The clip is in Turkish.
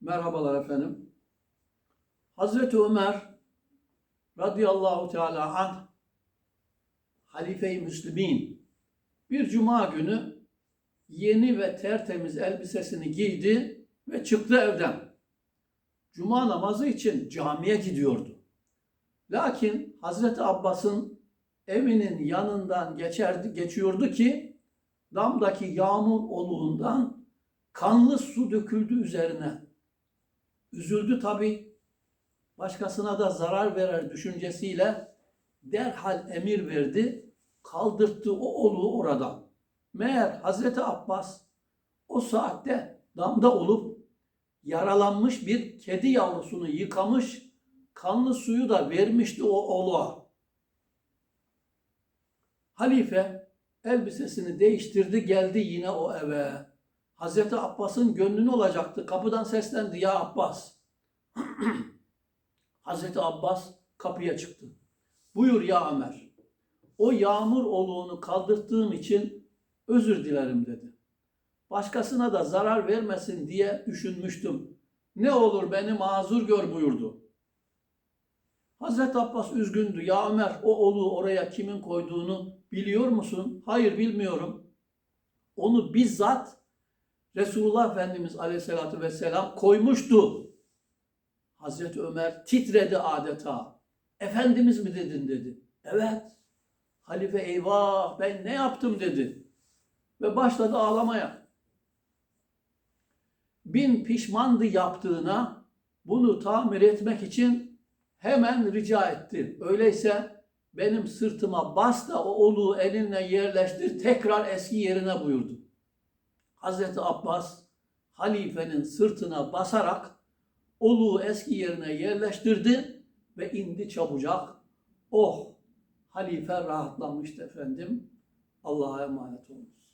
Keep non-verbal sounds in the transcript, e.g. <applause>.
Merhabalar efendim. Hazreti Ömer radıyallahu teala anh halife-i Müslümin bir cuma günü yeni ve tertemiz elbisesini giydi ve çıktı evden. Cuma namazı için camiye gidiyordu. Lakin Hazreti Abbas'ın evinin yanından geçerdi, geçiyordu ki damdaki yağmur oluğundan kanlı su döküldü üzerine. Üzüldü tabi. Başkasına da zarar verer düşüncesiyle derhal emir verdi. Kaldırttı o oluğu oradan. Meğer Hazreti Abbas o saatte damda olup yaralanmış bir kedi yavrusunu yıkamış, kanlı suyu da vermişti o oluğa. Halife elbisesini değiştirdi geldi yine o eve. Hazreti Abbas'ın gönlünü olacaktı. Kapıdan seslendi ya Abbas. <clears throat> Hazreti Abbas kapıya çıktı. Buyur ya Ömer. O yağmur oluğunu kaldırttığım için özür dilerim dedi. Başkasına da zarar vermesin diye düşünmüştüm. Ne olur beni mazur gör buyurdu. Hazreti Abbas üzgündü. Ya Ömer o oluğu oraya kimin koyduğunu biliyor musun? Hayır bilmiyorum. Onu bizzat Resulullah Efendimiz Aleyhisselatü Vesselam koymuştu. Hazreti Ömer titredi adeta. Efendimiz mi dedin dedi. Evet. Halife eyvah ben ne yaptım dedi. Ve başladı ağlamaya. Bin pişmandı yaptığına bunu tamir etmek için hemen rica etti. Öyleyse benim sırtıma bas da o oluğu elinle yerleştir tekrar eski yerine buyurdu. Hazreti Abbas halifenin sırtına basarak oluğu eski yerine yerleştirdi ve indi çabucak. Oh halife rahatlamıştı efendim. Allah'a emanet olunuz.